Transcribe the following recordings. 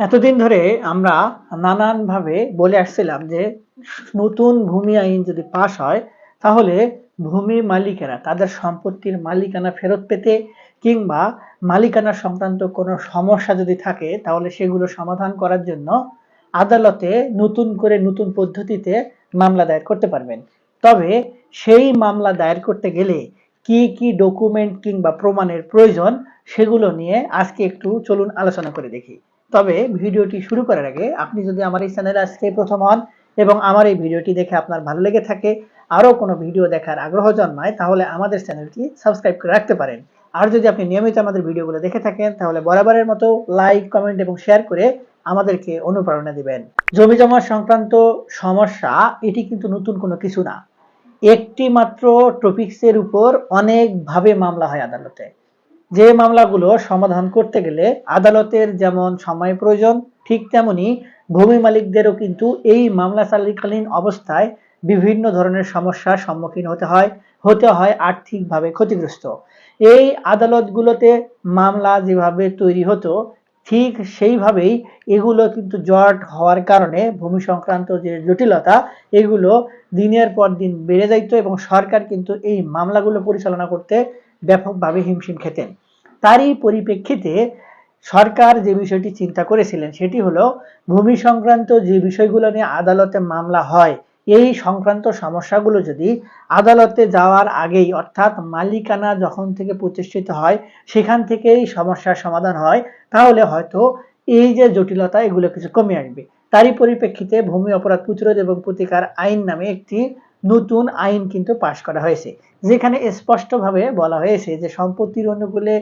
এতদিন ধরে আমরা নানানভাবে বলে আসছিলাম যে নতুন ভূমি আইন যদি পাশ হয়, তাহলে ভূমি মালিকেরা তাদের সম্পত্তির মালিকানা ফেরত পেতে কিংবা মালিকানা সংক্রান্ত কোনো সমস্যা যদি থাকে, তাহলে সেগুলো সমাধান করার জন্য আদালতে নতুন করে নতুন পদ্ধতিতে মামলা দায়ের করতে পারবেন। তবে সেই মামলা দায়ের করতে গেলে কি কি ডকুমেন্ট কিংবা প্রমাণের প্রয়োজন, সেগুলো নিয়ে আজকে একটু চলুন আলোচনা করে দেখি। তবে ভিডিওটি শুরু করার আগে আপনি যদি আমার এই চ্যানেলে আজকে প্রথম হন এবং আমার এই ভিডিওটি দেখে আপনার ভালো লেগে থাকে, আরও কোনো ভিডিও দেখার আগ্রহ জন্মায়, তাহলে আমাদের চ্যানেলটি সাবস্ক্রাইব করে রাখতে পারেন। আর যদি আপনি নিয়মিত আমাদের ভিডিওগুলো দেখে থাকেন, তাহলে বরাবরের মতো লাইক, কমেন্ট এবং শেয়ার করে আমাদেরকে অনুপ্রেরণা দিবেন। জমি জমা সংক্রান্ত সমস্যা, এটি কিন্তু নতুন কোনো কিছু না। একটি মাত্র টপিক্সের উপর অনেকভাবে মামলা হয় আদালতে। যে মামলাগুলো সমাধান করতে গেলে আদালতের যেমন সময় প্রয়োজন, ঠিক তেমনি ভূমি মালিকদেরও কিন্তু এই মামলা চালিকালীন অবস্থায় বিভিন্ন ধরনের সমস্যার সম্মুখীন হতে হয় হতে হয় আর্থিকভাবে ক্ষতিগ্রস্ত। এই আদালতগুলোতে মামলা যেভাবে তৈরি হতো, ঠিক সেইভাবেই এগুলো কিন্তু জট হওয়ার কারণে ভূমি সংক্রান্ত যে জটিলতা, এগুলো দিনের পর দিন বেড়ে যাইতো এবং সরকার কিন্তু এই মামলাগুলো পরিচালনা করতে ব্যাপকভাবে হিমশিম খেতেন। তারই পরিপ্রেক্ষিতে সরকার যে বিষয়টি চিন্তা করেছিলেন, সেটি হলো ভূমি সংক্রান্ত যে বিষয়গুলো নিয়ে আদালতে মামলা হয়, এই সংক্রান্ত সমস্যাগুলো যদি আদালতে যাওয়ার আগেই, অর্থাৎ মালিকানা যখন থেকে প্রতিষ্ঠিত হয়, সেখান থেকেই সমস্যার সমাধান হয়, তাহলে হয়তো এই যে জটিলতা, এগুলো কিছু কমে আসবে। তারই পরিপ্রেক্ষিতে ভূমি অপরাধ প্রতিরোধ এবং প্রতিকার আইন নামে একটি নতুন আইন কিন্তু পাশ করা হয়েছে। যেখানে স্পষ্টভাবে বলা হয়েছে যে সম্পত্তির অনুকূলে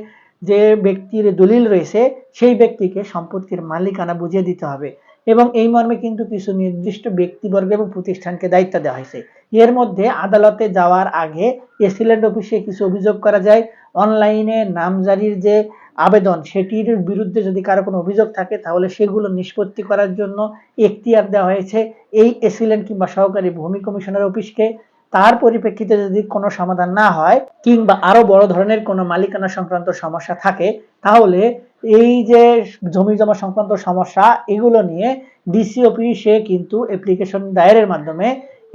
যে ব্যক্তির দলিল রয়েছে, সেই ব্যক্তিকে সম্পত্তির মালিকানা বুঝিয়ে দিতে হবে। এবং এই মর্মে কিন্তু কিছু নির্দিষ্ট ব্যক্তিবর্গ এবং প্রতিষ্ঠানকে দায়িত্ব দেওয়া হয়েছে। এর মধ্যে আদালতে যাওয়ার আগে এসিল্যান্ড অফিসে কিছু অভিযোগ করা যায়। অনলাইনে নামজারির যে আবেদন, সেটির বিরুদ্ধে যদি কারও কোনো অভিযোগ থাকে, তাহলে সেগুলো নিষ্পত্তি করার জন্য এখতিয়ার দেওয়া হয়েছে। এই এসিল্যান্ড কিংবা সহকারী ভূমি কমিশনার অফিসকে তার পরিপ্রেক্ষিতে যদি কোনো সমাধান না হয়, কিংবা আরও বড় ধরনের কোনো মালিকানা সংক্রান্ত সমস্যা থাকে, তাহলে এই যে জমি জমা সংক্রান্ত সমস্যা, এগুলো নিয়ে ডিসি অফিসে কিন্তু অ্যাপ্লিকেশন দায়েরের মাধ্যমে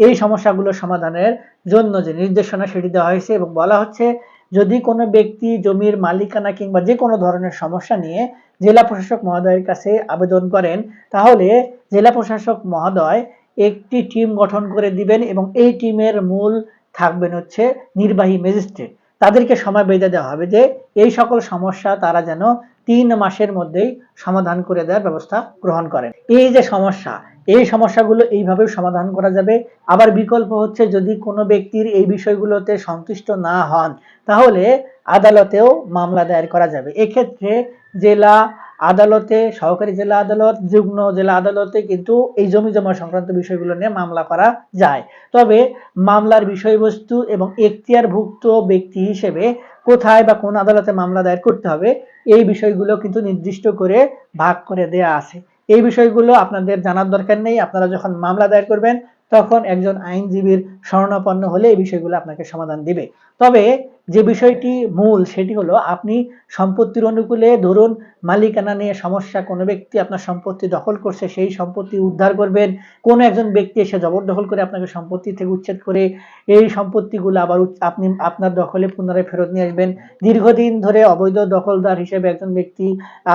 এই সমস্যাগুলো সমাধানের জন্য যে নির্দেশনা সেটি দেওয়া হয়েছে এবং বলা হচ্ছে, যদি কোনো ব্যক্তি জমির মালিকানা কিংবা যে কোনো ধরনের সমস্যা নিয়ে জেলা প্রশাসক মহোদয়ের কাছে আবেদন করেন, তাহলে জেলা প্রশাসক মহোদয় একটি টিম গঠন করে দিবেন এবং এই টিমের মূল থাকবেন হচ্ছে নির্বাহী ম্যাজিস্ট্রেট তাদেরকে সময় বেঁধে দেওয়া হবে যে এই সকল সমস্যা তারা যেন তিন মাসের মধ্যেই সমাধান করে দেওয়ার ব্যবস্থা গ্রহণ করেন। এই যে সমস্যা, এই সমস্যাগুলো এইভাবেও সমাধান করা যাবে। আবার বিকল্প হচ্ছে যদি কোনো ব্যক্তির এই বিষয়গুলোতে সন্তুষ্ট না হন, তাহলে আদালতেও মামলা দায়ের করা যাবে। এক্ষেত্রে জেলা আদালতে, সহকারী জেলা আদালত, যুগ্ম জেলা আদালতে কিন্তু এই জমি জমা সংক্রান্ত বিষয়গুলো নিয়ে মামলা করা যায়। তবে মামলার বিষয়বস্তু এবং এখতিয়ারভুক্ত ব্যক্তি হিসেবে কোথায় বা কোন আদালতে মামলা দায়ের করতে হবে, এই বিষয়গুলো কিন্তু নির্দিষ্ট করে ভাগ করে দেয়া আছে। এই বিষয়গুলো আপনাদের জানার দরকার নেই। আপনারা যখন মামলা দায়ের করবেন তখন একজন আইনজীবীর শরণাপন্ন হলে এই বিষয়গুলো আপনাকে সমাধান দিবে। তবে যে বিষয়টি মূল সেটি হলো আপনি সম্পত্তির অনুকূলে ধরুন মালিকানা নিয়ে সমস্যা কোনো ব্যক্তি আপনার সম্পত্তি দখল করছে, সেই সম্পত্তি উদ্ধার করবেন। কোনো একজন ব্যক্তি এসে জবরদখল করে আপনাকে সম্পত্তি থেকে উচ্ছেদ করে এই সম্পত্তিগুলো আবার আপনি আপনার দখলে পুনরায় ফেরত নিয়ে আসবেন। দীর্ঘদিন ধরে অবৈধ দখলদার হিসেবে একজন ব্যক্তি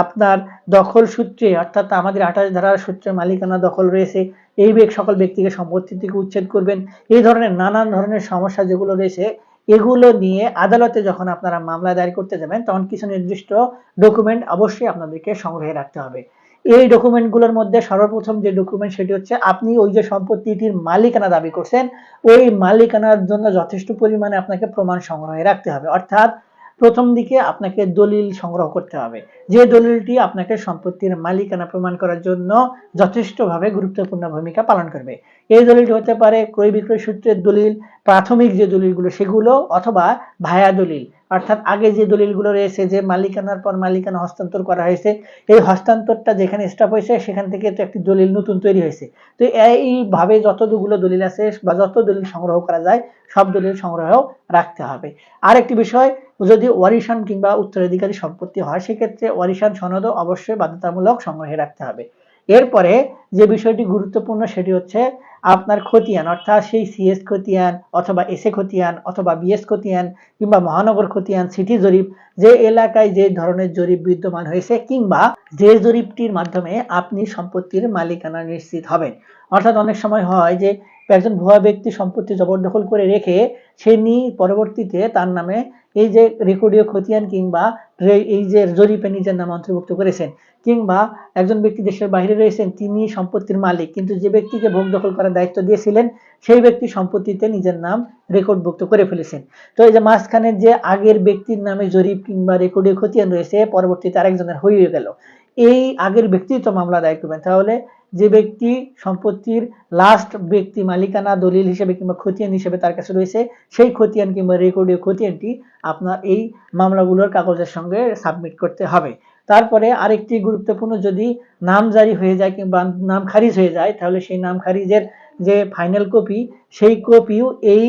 আপনার দখল সূত্রে, অর্থাৎ আমাদের আঠাশ ধারার সূত্রে মালিকানা দখল রয়েছে এই বেগ সকল ব্যক্তিকে সম্পত্তি থেকে উচ্ছেদ করবেন। এই ধরনের নানান ধরনের সমস্যা যেগুলো রয়েছে, এগুলো নিয়ে আদালতে যখন আপনারা মামলা দায়ের করতে যাবেন, তখন কিছু নির্দিষ্ট ডকুমেন্ট অবশ্যই আপনাদেরকে সংগ্রহে রাখতে হবে। এই ডকুমেন্টগুলোর মধ্যে সর্বপ্রথম যে ডকুমেন্ট সেটি হচ্ছে, আপনি ওই যে সম্পত্তিটির মালিকানা দাবি করছেন, ওই মালিকানার জন্য যথেষ্ট পরিমাণে আপনাকে প্রমাণ সংগ্রহে রাখতে হবে। অর্থাৎ প্রথম দিকে আপনাকে দলিল সংগ্রহ করতে হবে। যে দলিলটি আপনাকে সম্পত্তির মালিকানা প্রমাণ করার জন্য যথেষ্টভাবে গুরুত্বপূর্ণ ভূমিকা পালন করবে। এই দলিলটি হতে পারে ক্রয় বিক্রয় সূত্রের দলিল, প্রাথমিক যে দলিলগুলো সেগুলো, অথবা ভায়া দলিল। অর্থাৎ আগে যে দলিলগুলো রয়েছে যে মালিকানার পর মালিকানা হস্তান্তর করা হয়েছে, এই হস্তান্তরটা যেখানে স্টপ হয়েছে, সেখান থেকে তো একটি দলিল নতুন তৈরি হয়েছে। তো এইভাবে যতগুলো দলিল আছে বা যত দলিল সংগ্রহ করা যায়, সব দলিল সংগ্রহ রাখতে হবে। আর একটি বিষয়, যদি ওয়ারিশান কিংবা উত্তরাধিকারী সম্পত্তি হয়, সেক্ষেত্রে ওয়ারিশান সনদও অবশ্যই বাধ্যতামূলক সংগ্রহে রাখতে হবে। এরপরে যে বিষয়টি গুরুত্বপূর্ণ সেটি হচ্ছে আপনার খতিয়ান, অর্থাৎ সেই সিএস খতিয়ান অথবা এসএ খতিয়ান অথবা বিএস খতিয়ান কিংবা মহানগর খতিয়ান সিটি জরিপ, যে এলাকায় যে ধরনের জরিপ বিদ্যমান হয়েছে কিংবা যে জরিপটির মাধ্যমে আপনি সম্পত্তির মালিকানা নিশ্চিত হবেন। অর্থাৎ অনেক সময় হয় যে একজন ভুয়া ব্যক্তি সম্পত্তি জবরদখল করে রেখে সে নি পরবর্তীতে তার নামে এই যে রেকর্ডীয় খতিয়ান কিংবা এই যে জরিপে নিজের নাম অন্তর্ভুক্ত করেছেন, কিংবা একজন ব্যক্তি দেশের বাইরে রয়েছেন, তিনি সম্পত্তির মালিক, কিন্তু যে ব্যক্তিকে ভোগ দখল করার দায়িত্ব দিয়েছিলেন, সেই ব্যক্তি সম্পত্তিতে নিজের নাম রেকর্ডভুক্ত করে ফেলেছেন। তো এই যে মাঝখানে যে আগের ব্যক্তির নামে জরিপ কিংবা রেকর্ডীয় খতিয়ান রয়েছে, পরবর্তীতে আরেকজনের হয়ে গেল। এই আগের ব্যক্তি তো মামলা দায়ের করবেন। তাহলে যে ব্যক্তি সম্পত্তির লাস্ট ব্যক্তি মালিকানা দলিল হিসেবে কিংবা খতিয়ান হিসেবে তার কাছে রয়েছে, সেই খতিয়ান কিংবা রেকর্ডীয় খতিয়ানটি আপনার এই মামলাগুলোর কাগজের সঙ্গে সাবমিট করতে হবে। তারপরে আরেকটি গুরুত্বপূর্ণ যদি নাম জারি হয়ে যায় কিংবা নাম খারিজ হয়ে যায়, তাহলে সেই নাম খারিজের যে ফাইনাল কপি সেই কপিও এই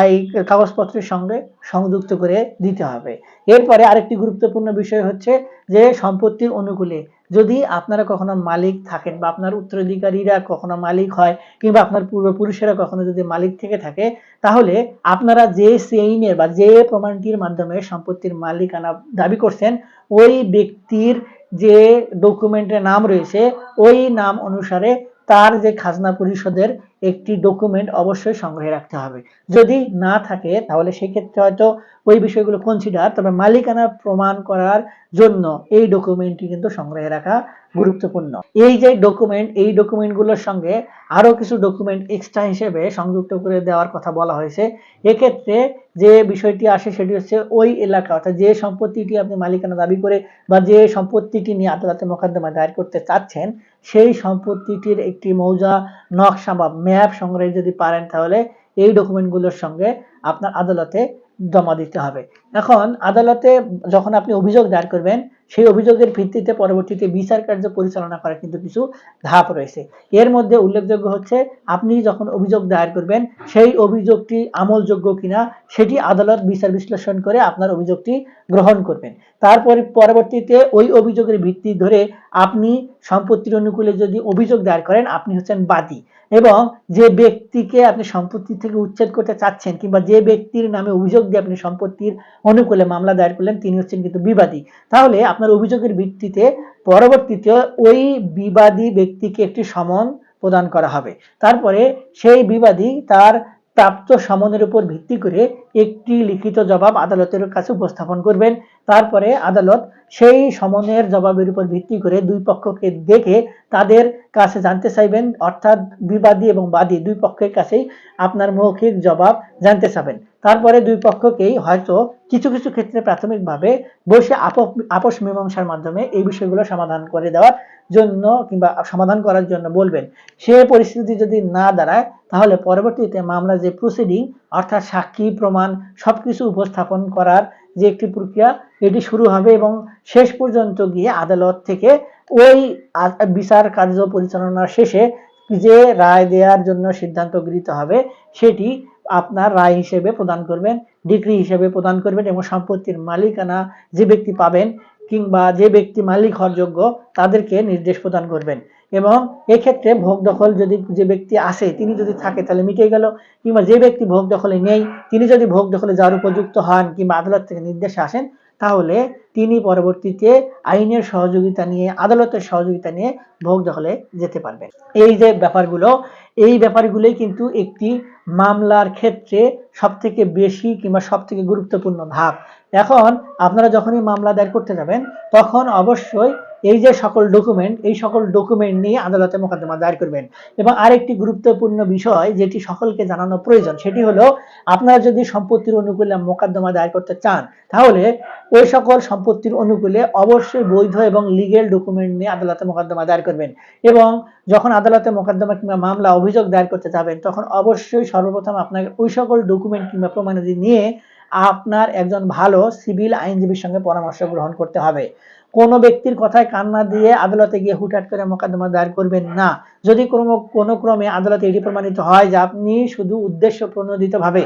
এই কাগজপত্রের সঙ্গে সংযুক্ত করে দিতে হবে। এরপরে আরেকটি গুরুত্বপূর্ণ বিষয় হচ্ছে যে সম্পত্তির অনুকূলে যদি আপনারা কখনো মালিক থাকেন বা আপনার উত্তরাধিকারীরা কখনো মালিক হয় কিংবা আপনার পূর্বপুরুষেরা কখনো যদি মালিক থেকে থাকে, তাহলে আপনারা যে সেইনের বা যে প্রমাণটির মাধ্যমে সম্পত্তির মালিকানা দাবি করছেন, ওই ব্যক্তির যে ডকুমেন্টের নাম রয়েছে, ওই নাম অনুসারে তার যে খাজনা পরিষদের একটি ডকুমেন্ট অবশ্যই সংগ্রহে রাখতে হবে। যদি না থাকে, তাহলে সেক্ষেত্রে হয়তো ওই বিষয়গুলো কনসিডার তবে মালিকানা প্রমাণ করার জন্য এই ডকুমেন্টটি কিন্তু সংগ্রহে রাখা গুরুত্বপূর্ণ। এই যে ডকুমেন্ট এই ডকুমেন্টগুলোর সঙ্গে আরও কিছু ডকুমেন্ট এক্সট্রা হিসেবে সংযুক্ত করে দেওয়ার কথা বলা হয়েছে। এক্ষেত্রে যে বিষয়টি আসে, সেটি হচ্ছে ওই এলাকা, অর্থাৎ যে সম্পত্তিটি আপনি মালিকানা দাবি করে বা যে সম্পত্তিটি নিয়ে আদালতে মোকদ্দমা দায়ের করতে চাচ্ছেন, সেই সম্পত্তিটির একটি মৌজা, নকশা বা ম্যাপ সংগ্রহে যদি পারেন, তাহলে এই ডকুমেন্টগুলোর সঙ্গে আপনার আদালতে জমা দিতে হবে। এখন আদালতে যখন আপনি অভিযোগ দায়ের করবেন সেই অভিযোগের ভিত্তিতে পরবর্তীতে বিচার কার্য পরিচালনা করার কিন্তু কিছু ধাপ রয়েছে। এর মধ্যে উল্লেখযোগ্য হচ্ছে, আপনি যখন অভিযোগ দায়ের করবেন, সেই অভিযোগটি আমলযোগ্য কিনা সেটি আদালত বিচার বিশ্লেষণ করে আপনার অভিযোগটি গ্রহণ করবেন। তারপরে পরবর্তীতে ওই অভিযোগের ভিত্তি ধরে আপনি সম্পত্তির অনুকূলে যদি অভিযোগ দায়ের করেন, আপনি হচ্ছেন বাদী এবং যে ব্যক্তিকে আপনি সম্পত্তি থেকে উচ্ছেদ করতে চাচ্ছেন কিংবা যে ব্যক্তির নামে অভিযোগ দিয়ে আপনি সম্পত্তির অনুকূলে মামলা দায়ের করলেন, তিনি হচ্ছেন কিন্তু বিবাদী। তাহলে আপনার অভিযোগের ভিত্তিতে পরবর্তীতে ওই বিবাদী ব্যক্তিকে একটি সমন প্রদান করা হবে। তারপরে সেই বিবাদী তার প্রাপ্ত সমনের উপর ভিত্তি করে একটি লিখিত জবাব আদালতের কাছে উপস্থাপন করবেন। তারপরে আদালত সেই সমনের জবাবের উপর ভিত্তি করে দুই পক্ষকে দেখে তাদের কাছে জানতে চাইবেন। অর্থাৎ বিবাদী এবং বাদী দুই পক্ষের কাছেই আপনার মৌখিক জবাব জানতে চাবেন। তারপরে দুই পক্ষকেই হয়তো কিছু কিছু ক্ষেত্রে প্রাথমিকভাবে বসে আপোষ মীমাংসার মাধ্যমে এই বিষয়গুলো সমাধান করে দেওয়ার জন্য কিংবা সমাধান করার জন্য বলবেন। সে পরিস্থিতি যদি না দাঁড়ায়, তাহলে পরবর্তীতে মামলা যে প্রসিডিং অর্থাৎ সাক্ষী প্রমাণ, সবকিছু উপস্থাপন করার যে একটি প্রক্রিয়া, এটি শুরু হবে এবং শেষ পর্যন্ত গিয়ে আদালত থেকে ওই বিচার কার্য পরিচালনার শেষে যে রায় দেওয়ার জন্য সিদ্ধান্ত গৃহীত হবে, সেটি আপনার রায় হিসেবে প্রদান করবেন, ডিগ্রি হিসেবে প্রদান করবেন এবং সম্পত্তির মালিকানা যে ব্যক্তি পাবেন কিংবা যে ব্যক্তি মালিক হওয়ার যোগ্য তাদেরকে নির্দেশ প্রদান করবেন। এবং এক্ষেত্রে ভোগ দখল যদি যে ব্যক্তি আসে, তিনি যদি থাকে তাহলে মিটে গেল, কিংবা যে ব্যক্তি ভোগ দখলে নেই, তিনি যদি ভোগ দখলে যাওয়ার উপযুক্ত হন কিংবা আদালত থেকে নির্দেশ আসেন তাহলে তিনি পরবর্তীতে আইনের সহযোগিতা নিয়ে, আদালতের সহযোগিতা নিয়ে ভোগ দখলে যেতে পারবেন। এই যে ব্যাপারগুলো, এই ব্যাপারগুলোই কিন্তু একটি মামলার ক্ষেত্রে সবথেকে বেশি কিংবা সবথেকে গুরুত্বপূর্ণ ধাপ। এখন আপনারা যখনই মামলা দায়ের করতে যাবেন, তখন অবশ্যই এই যে সকল ডকুমেন্ট এই সকল ডকুমেন্ট নিয়ে আদালতে মোকদ্দমা দায়ের করবেন। এবং আরেকটি গুরুত্বপূর্ণ বিষয় যেটি সকলকে জানানো প্রয়োজন, সেটি হলো আপনারা যদি সম্পত্তির অনুকূলে মোকদ্দমা দায়ের করতে চান, তাহলে ওই সকল সম্পত্তির অনুকূলে অবশ্যই বৈধ এবং লিগেল ডকুমেন্ট নিয়ে আদালতে মোকদ্দমা দায়ের করবেন। এবং যখন আদালতে মোকদ্দমা কিংবা মামলা অভিযোগ দায়ের করতে যাবেন, তখন অবশ্যই সর্বপ্রথম আপনাকে ওই সকল ডকুমেন্ট কিংবা প্রমাণাদি নিয়ে আপনার একজন ভালো সিভিল আইনজীবীর সঙ্গে পরামর্শ গ্রহণ করতে হবে। কোনো ব্যক্তির কথায় কান্না দিয়ে আদালতে গিয়ে হুটহাট করে মোকদ্দমা দায়ের করবেন না। যদি কোনো কোনো ক্রমে আদালতে এটি প্রমাণিত হয় যে আপনি শুধু উদ্দেশ্য প্রণোদিতভাবে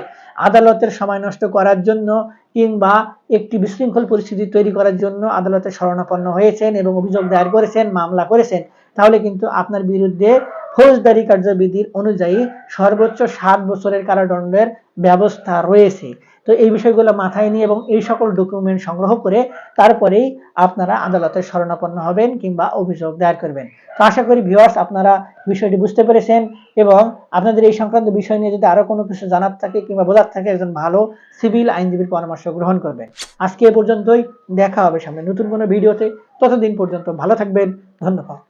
আদালতের সময় নষ্ট করার জন্য কিংবা একটি বিশৃঙ্খল পরিস্থিতি তৈরি করার জন্য আদালতে শরণাপন্ন হয়েছেন এবং অভিযোগ দায়ের করেছেন, মামলা করেছেন, তাহলে কিন্তু আপনার বিরুদ্ধে ফৌজদারি কার্যবিধির অনুযায়ী সর্বোচ্চ সাত বছরের কারাদণ্ডের ব্যবস্থা রয়েছে। তো এই বিষয়গুলো মাথায় নিয়ে এবং এই সকল ডকুমেন্ট সংগ্রহ করে তারপরেই আপনারা আদালতে শরণাপন্ন হবেন কিংবা অভিযোগ দায়ের করবেন। তো আশা করি ভিউয়ার্স আপনারা বিষয়টি বুঝতে পেরেছেন এবং আপনাদের এই সংক্রান্ত বিষয় নিয়ে যদি আরও কোনো কিছু জানার থাকে কিংবা বোঝার থাকে, একজন ভালো সিভিল আইনজীবীর পরামর্শ গ্রহণ করবেন। আজকে এ পর্যন্তই। দেখা হবে সামনে নতুন কোনো ভিডিওতে ততদিন পর্যন্ত ভালো থাকবেন। ধন্যবাদ।